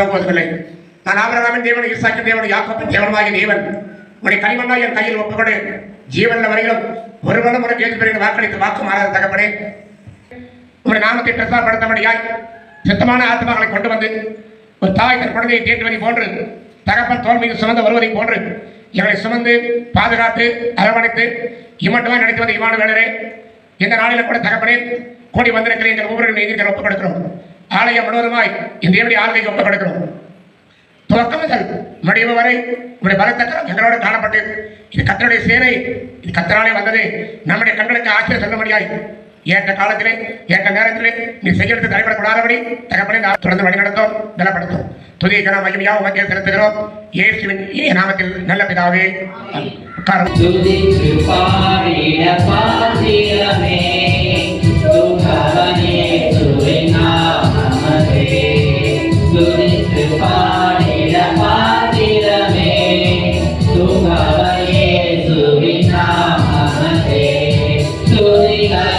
தூங்குவதில்லை நான் ஆபரகாமின் தேவன் ஈசாக்கின் தேவன் யாக்கப்பின் தேவனமாகிய தேவன். உடைய களிமண்ணாய் என் கையில் ஒப்புக்கொடு. ஜீவன்ல வரையிலும் ஒருவனும் உனக்கு ஏற்று பெரிய வாக்களித்து வாக்கு மாறாத தகப்பனே. உங்களுடைய நாமத்தை பிரசாரப்படுத்தபடியாய் சுத்தமான ஆத்மாக்களை கொண்டு வந்து ஒரு தாய் தன் குழந்தையை தேற்றுவதை போன்று தகப்பன் தோல் மீது சுமந்து வருவதை போன்று எங்களை சுமந்து பாதுகாத்து அரவணைத்து இம்மட்டுமாய் நடத்தி வந்த இமான வேளரே. இந்த நாளில கூட தகப்பனே கூடி வந்திருக்கிற எங்கள் ஒவ்வொரு எதிர்களை ஒப்புக் கொடுக்கிறோம் ஆலயம் முழுவதுமாய் இந்த எப்படி ஆளுகைக்கு ஒப்புக் கொடுக்கிறோம் துவக்கம் முதல் முடிவு வரை உங்களுடைய பலத்த கரம் எங்களோடு காணப்பட்டு இது கத்தருடைய சேவை இது கத்தராலே வந்தது. நம்முடைய கண்களுக்கு ஆச்சரிய சொல்லும்படியாய் ஏற்ற காலத்திலே ஏற்ற நேரத்திலே நீ செய்யறது தலைப்படக்கூடாதபடி தகப்பனை நான் தொடர்ந்து வழிநடத்தோம் பலப்படுத்தும் துதிய கன மகிமையா உமக்கே செலுத்துகிறோம். இயேசுவின் இனிய நாமத்தில் நல்ல பிதாவே உட்காரும்.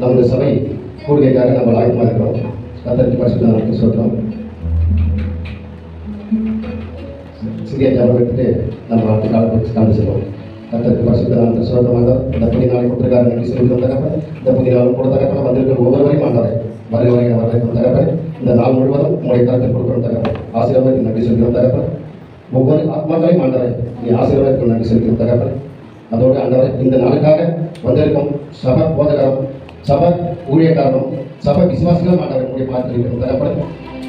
நமது சபை கூடுகைக்காக நம்ம ஆயத்தமாக இருக்கிறோம். கத்தருக்கு பரிசுத்தம் சொல்கிறோம் சிறிய ஜாபம் எடுத்துட்டு நம்ம அடுத்த காலத்துக்கு கடந்து செல்வோம் கத்தருக்கு பரிசுத்தம் சொல்கிறோமாக இந்த புதிய நாளை கொடுத்துருக்காரு. நன்றி சொல்லி தகப்பன் இந்த புதிய நாளும் கூட தகப்பன் வந்திருக்கிற ஒவ்வொருவரையும் ஆண்டாரை வருகிறவரை வரவேற்கும் தகப்பன் இந்த நாள் முழுவதும் உங்களுடைய கருத்தில் கொடுக்கணும் தகப்பன். ஆசீர்வாதத்துக்கு நன்றி சொல்லி தகப்பன். ஒவ்வொரு ஆத்மாக்களையும் ஆண்டவரை நீ ஆசீர்வாதத்துக்கு நன்றி செலுத்தும் தகப்பன். அதோடு ஆண்டவரை இந்த நாளுக்காக வந்திருக்கும் சப போதகரம் சபை ஊழியக்காரரும் சபை விசுவாசிகளும் ஆண்டவரை கூடிய பார்த்திருக்கிறோம் தகப்பன்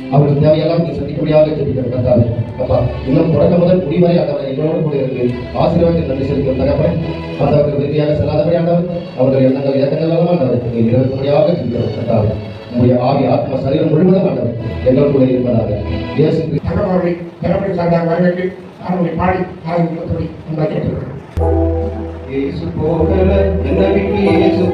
அவர்களுக்கு தேவையெல்லாம் நீ சந்திக்கும்படியாக ஜெபிக்கிறோம் கர்த்தாவே அப்பா இன்னும் தொடக்க முதல் முடிவரை ஆண்டவர் எங்களோடு கூட இருக்கு ஆசீர்வாதத்தில் நன்றி செலுத்தும் தகப்பன் ஆண்டவருக்கு விரும்பியாக செல்லாதபடி ஆண்டவர் அவர்கள் எண்ணங்கள் இயக்கங்கள் எல்லாம் ஆண்டவர் நீ நிறைவேற்றும்படியாக ஜெபிக்கிறோம் கர்த்தாவே உங்களுடைய ஆவி ஆத்மா சரீரம் முழுவதும் ஆண்டவர் எங்களோடு கூட இருப்பதாக. இயேசு கிறிஸ்து. தகவலை சார்ந்த வரவேற்று அவர்களை பாடி ஆரம்பித்தபடி உண்டாக்கி கேட்டிருக்கிறோம் இயேசு போகல என்ன விட்டு இயேசு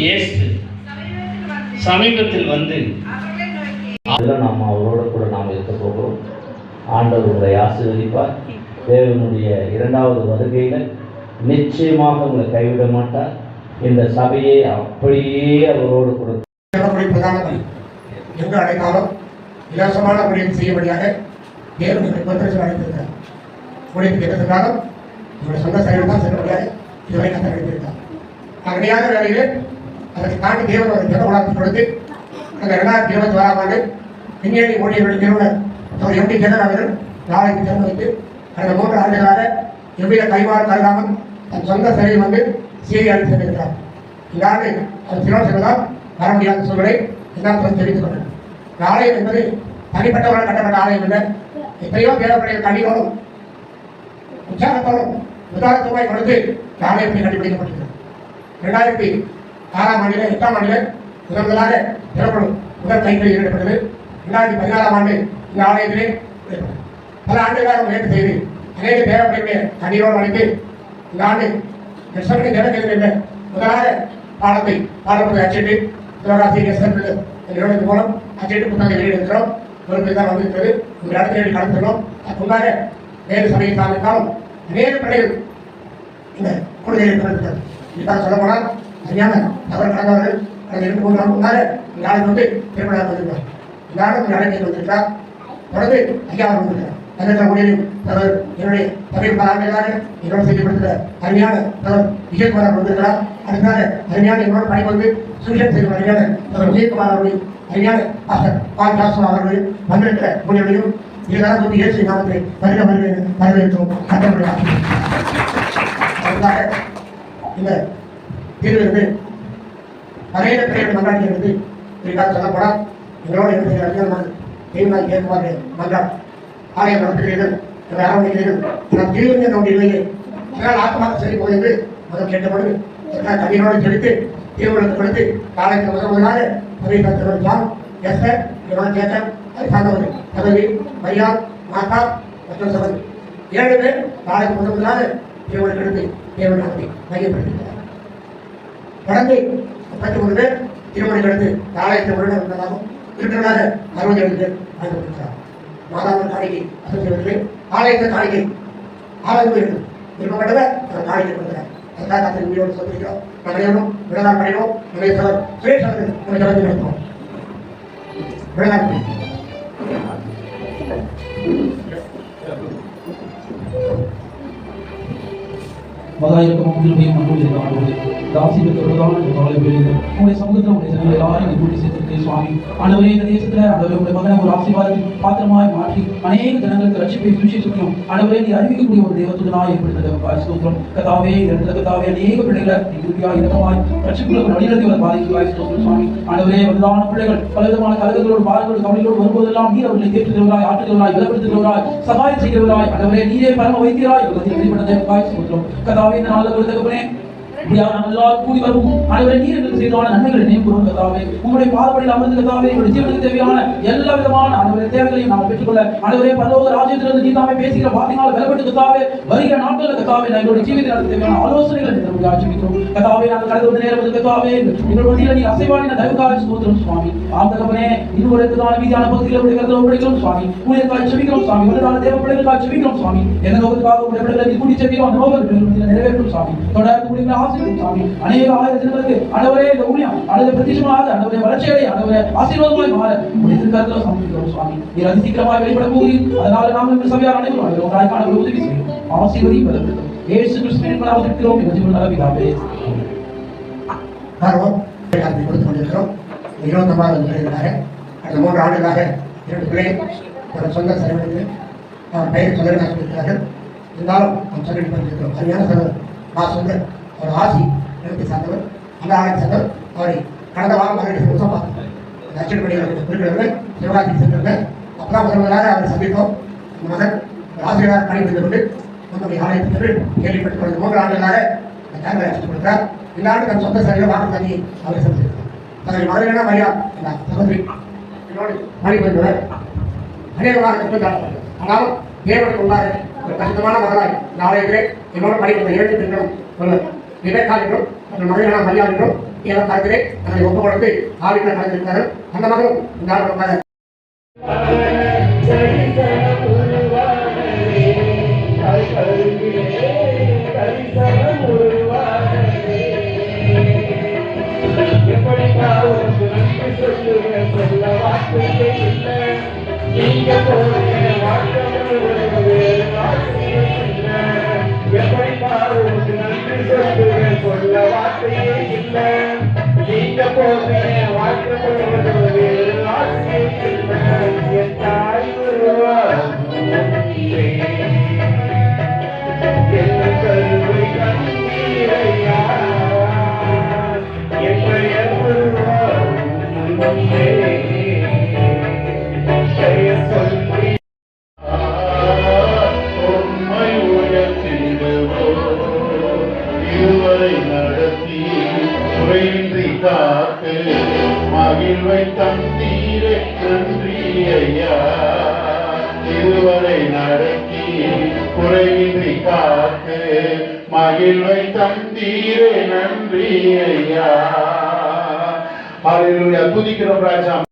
இயேசு சமீபத்தில் வந்து அதில் நாம் அவரோட கூட நாம் இருக்க போகிறோம். ஆண்டவர் உங்களை ஆசீர்வதிப்பார். தேவனுடைய இரண்டாவது வருகையில் நிச்சயமாக உங்களை கைவிட மாட்டார். இந்த சபையை அப்படியே அவரோடு கூட திறப்படி பிரதானங்கள் எங்கு அழைத்தாலும் இலவசமான ஊழியம் செய்யும்படியாக தேவன் எங்களை பத்திரிகை அழைத்திருக்கிறார் ஊழியத்துக்கு எந்த சென்றாலும் உங்களுடைய சொந்த செயல் தான் செல்லும்படியாக இதுவரை கத்த அழைத்திருக்கார் அகடியான வேலையிலே அதற்கு தாண்டி தேவன் ஒரு ஜன உலகத்தை கொடுத்து அந்த இரண்டாயிரத்தி இருபத்தி ஆறாம் ஆண்டு விஞ்ஞானி ஊழியர்களுடைய நிறுவனர் அவர் எம்டி ஜெகன் அவர்கள் நாளைக்கு திறந்து வைத்து கடந்த மூன்று ஆண்டுகளாக எவ்வித கைமாறு கருதாமல் தன் சொந்த செயலில் வந்து செய்தி அளித்து சென்றிருக்கிறார் இந்த ஆண்டு அவர் சிலோசனால் வர முடியாத சூழ்நிலை எல்லாம் தெரிவித்துக் கொண்டது ஆலயம் என்பது தனிப்பட்டவர்கள் கட்டப்பட்ட ஆலயம் இல்லை எத்தனையோ தேவைப்படைய கல்வியோடும் உற்சாகத்தோடும் உதாரணத்துமாய் கொடுத்து இந்த ஆலயத்தை கண்டுபிடிக்கப்பட்டிருக்கிறது இரண்டாயிரத்தி ஆறாம் ஆண்டிலே எட்டாம் ஆண்டிலே முதன் முதலாக திறப்படும் முதல் கைகளில் ஏற்பட்டது இரண்டாயிரத்தி பதினாறாம் ஆண்டு இந்த ஆலயத்திலே பல ஆண்டுகளாக முயற்சி செய்து அநேக தேவைப்படைய கண்ணீரோடு அழைத்து இந்த ஆண்டு கிருஷ்ணனுக்கு என்ற முதலாக பாடத்தை பாடப்பதை அச்சிட்டு சிவகாசி எஸ்என் நிறுவனத்தின் மூலம் அச்சிட்டு புத்தகம் வெளியிடுகிறோம் ஒரு தான் வந்திருக்கிறது. இந்த இடத்தை கலந்துள்ளோம் அதுக்கு முன்னாக வேறு சபையை சார்ந்திருந்தாலும் அநேக பிள்ளைகள் இந்த கொடுமையை பிறந்தது இதுதான் சொல்ல போனால் சரியான தவறு கடந்தவர்கள் கடந்த இரண்டு மூன்று நாள் முன்னாக இந்த வந்து திருமணம் வந்திருக்கிறார். இந்த ஆளும் இந்த வந்திருக்கிறார். தொடர்ந்து ஐயா வந்திருக்கிறார். தன்னிட ஊழியரும் அவர் என்னுடைய தமிழ் பலாண்டுகளாக என்னோடு செய்யப்படுகிற அருமையான அவர் விஜயகுமார் வந்திருக்கிறார். அதுக்காக அருமையான என்னோட பணி வந்து சுஷன் செய்யும் அருமையான அவர் விஜயகுமார் அவர்கள் அருமையான பாஸ்டர் பால் ஜாஸ்வா அவர்கள் வந்திருக்கிற ஊழியர்களையும் இதெல்லாம் வந்து இயேசு நாமத்தை வருக வருக இந்த தீர்விலிருந்து நிறைய பேர்கள் மன்றாடுகிறது இதுக்காக சொல்லப்போனால் எங்களோடு இருக்கிற அதிகமாக தெய்வநாள் ஏற்குமாறு மன்றாட். ஆலயம் நடத்துகிறீர்கள் எங்களை அரவணைக்கிறீர்கள் நான் தீர்வு என்ற அதனால் ஆத்மாக சரி போய் முதல் கேட்டபொழுது எல்லாம் கண்ணீரோடு செலுத்து தீர்வுகளுக்கு கொடுத்து காலைக்கு முதல் முதலாக பதவி தந்தவர் ஜான் எஸ்டர் இவன் கேட்டர் அது சார்ந்தவர் பதவி மரியா மாதா மற்றும் சபதி ஏழு பேர் காலைக்கு முதல் முதலாக தீர்வுகளுக்கு எடுத்து தேவன் நடத்தி கடந்து முப்பத்தி மூணு பேர் திருமணம் எடுத்து நாலாயிரத்தி உடனே இருந்ததாகவும் இருக்கிறதாக அறுபது ஏழு பேர் அனுப்பிவிட்டார் மாதாவின் காணிக்கை அசோசியேஷனுக்கு ஆலயத்தின் காணிக்கை ஆலயம் வேண்டும் விருப்பப்பட்டவர் அவர் காணிக்கை கொடுக்கிறார் அதுக்காக அந்த உயிரோடு சொல்லிக்கிறோம் நம்மளையும் விடலாம் பண்ணினோம் நம்முடைய சுரேஷ் அவர்கள் தொடர்ந்து நடத்துவோம் விடலாம் மகாயிருக்கும் உங்களுடைய மனோடு இருக்காங்க தாசி பெற்றவர்களான இந்த காலை வேளையில் உங்களுடைய சமூகத்தில் உங்களுடைய ஜனங்கள் எல்லாரும் இங்கே கூட்டி சேர்த்திருக்கிறேன் சுவாமி ஆண்டவரே இந்த தேசத்தில் ஆண்டவரே உங்களுடைய மகனை ஒரு ஆசீர்வாதத்தின் பாத்திரமாய் மாற்றி அநேக ஜனங்களுக்கு ரட்சிப்பை சுவிசேஷிக்கும் ஆண்டவரே நீ அறிவிக்கக்கூடிய ஒரு தேவத்துடனாய் ஏற்படுத்த ஸ்தோத்திரம் கதாவே இடத்துல கதாவே அநேக பிள்ளைகளை நீ கிருபியா இரக்கமாய் ரட்சிப்புகளுக்கு வழிநடத்தி வர பாதிக்கிறாய் ஸ்தோத்திரம் சுவாமி ஆண்டவரே வலுதான பிள்ளைகள் பலவிதமான கலகங்களோடு பாரங்களோடு கவலைகளோடு வரும்போதெல்லாம் நீர் அவர்களை தேற்றுகிறவராய் ஆற்றுகிறவராய் விலப்படுத்துகிறவராய் சகாயம் செய்கிறவராய் ஆண்டவரே நீரே பரம வைத்தியராய் உலகத்தில் வெளிப்பட்ட தேவக்காய் ஸ்தோத்திரம் கதாவே இந்த நாளில் ஒரு உங்களுடைய பாதப்படியில் அமர்ந்து கதாவே எங்களுடைய ஜீவனுக்கு தேவையான எல்லா விதமான ஆண்டவரே தேவைகளையும் நாம் பெற்றுக்கொள்ள ஆண்டவரே பரலோக ராஜ்யத்திலிருந்து நீ பேசுகிற வார்த்தையினால் பலப்பட்டு கதாவே வருகிற நாட்களில் கதாவே நான் எங்களுடைய ஜீவிதத்தில் தேவையான ஆலோசனைகளை நீங்கள் ஆட்சிக்கிறோம் கதாவே நாங்கள் கடந்த ஒரு நேரம் கதாவே மத்தியில் நீ அசைவாடின தயவுக்காக சுவாமி. மீதியான பகுதியில் உடைய ஒப்படைக்கிறோம் சுவாமி. சுவாமி. தேவ பிள்ளைகளுக்காக சுவாமி. எந்த நோக்கத்துக்காக உடைய பிள்ளைகளை கூட்டி அந்த நோக்கத்தில் நிறைவேற்றும் சுவாமி. தொடர்ந்து அநேக ஆயிரம் ஜனங்களுக்கு இந்த ஊழியம் ஆண்டவரே பிரதிஷ்டமாக ஆண்டவரே வளர்ச்சியடை ஆண்டவரே ஆசீர்வாதமாய் மாற. உடைய சமர்ப்பிக்கிறோம் சுவாமி. நீர் அதி வெளிப்பட போகிறீர். அதனால நாங்கள் இந்த சபையார் அனைவரும் ஆண்டவரே, காண உதவி செய்யும் ஆசீர்வதி பலப்படுத்தும் ஏசு கிறிஸ்துவின் மூலம் இருக்கிறோம் எங்கள் ஜீவன் நல்ல பிதாவே. ஆர்வம் அதை கொடுத்து கொண்டிருக்கிறோம். அடுத்த மூன்று ஆண்டுகளாக இரண்டு பிள்ளைகள் ஒரு சொந்த அவர் பெயர் சொல்லியிருக்கிறார்கள். இருந்தாலும் நாம் சொல்லிட்டு அருமையான அவர் ஆசி எழுத்து சார்ந்தவர் அந்த சார்ந்தவர் அவரை கடந்த வாரம் மறுபடியும் நிமிஷம் பார்த்தோம் அந்த அச்சடிப்படி குறிப்பிடவர்கள் சிவராத்திரி அப்பதான் முதல் அவரை சந்தித்தோம். மகன் ஆசிரியராக பணிபுரிந்து கொண்டு நம்முடைய ஆலயத்திற்கு கேள்விப்பட்டுக் கொண்டு மூன்று ஆண்டுகளாக அழைத்துக் கொடுத்தார் இந்த ஆண்டு தன் சொந்த சரியில் வாக்கு தண்ணி அவரை செலுத்தியிருக்கிறார் தன்னுடைய மகளிரான மரியா சகோதரி என்னோடு பணிபுரிந்தவர். அநேகமாக கற்றுத்தார்கள் ஆனாலும் தேவனுக்கு உள்ளாக ஒரு கஷ்டமான மகளாய் இந்த ஆலயத்திலே என்னோட படிக்கிற இரண்டு பெண்களும் ஒரு என்றும் மற்றும் மகளிரான மரியா என்றும் ஏதோ காலத்திலே தங்களை ஒப்புக் கொடுத்து ஆவிக்குள் கலந்திருக்கிறார்கள். அந்த மகளும் இந்த ஆண்டு நீங்க போன வாழ்க்கை சொல்ல வார்த்தையே இல்லை. நீங்க போறீங்க வாழ்க்கை காத்து மகிழ்வை தந்தீரே நன்றி ஐயா. இதுவரை நடக்கி குறைவின்றி காத்து மகிழ்வை தந்தீரே நன்றி ஐயா. ஹalleluya. துதிக்கிறோம் ராஜா.